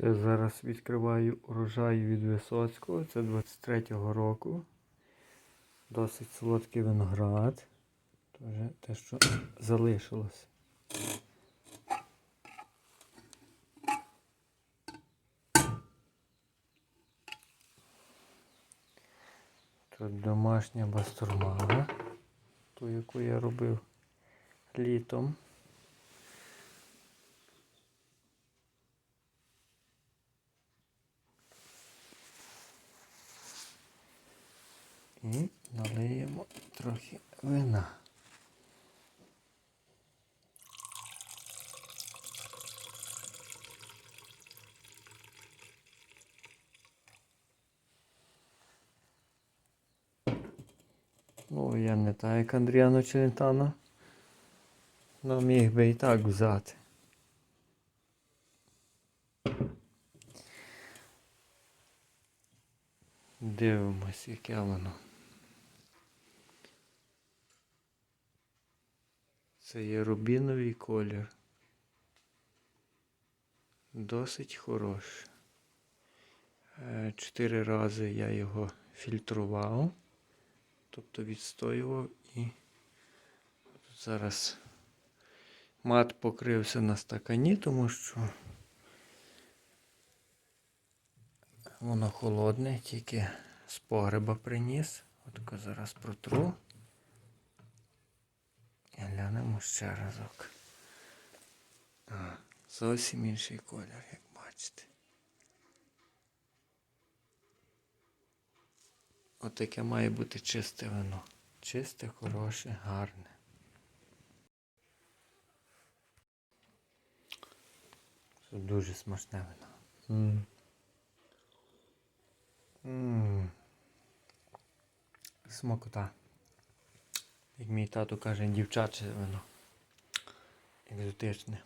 Це зараз відкриваю урожай від Висоцького. Це 23-го року. Досить солодкий виноград. Тоже те, що залишилось. Тут домашня бастурма, ту, яку я робив літом. І налиємо трохи вина. Ну, я не так, як Андріано Челентано. Ну, міг би і так взяти. Дивимось, яке воно. Це є рубіновий колір. Досить хороший. Е, Чотири рази я його фільтрував, тобто відстоював і тут зараз мат покрився на стакані, тому що воно холодне, тільки з погреба приніс. Отако зараз протру. Глянемо ще разок. А, зовсім інший колір, як бачите. Отаке має бути чисте вино. Чисте, хороше, гарне. Це дуже смачне вино. М. Смакота. Як мій тато каже, дівчаче вино. Екзотичне.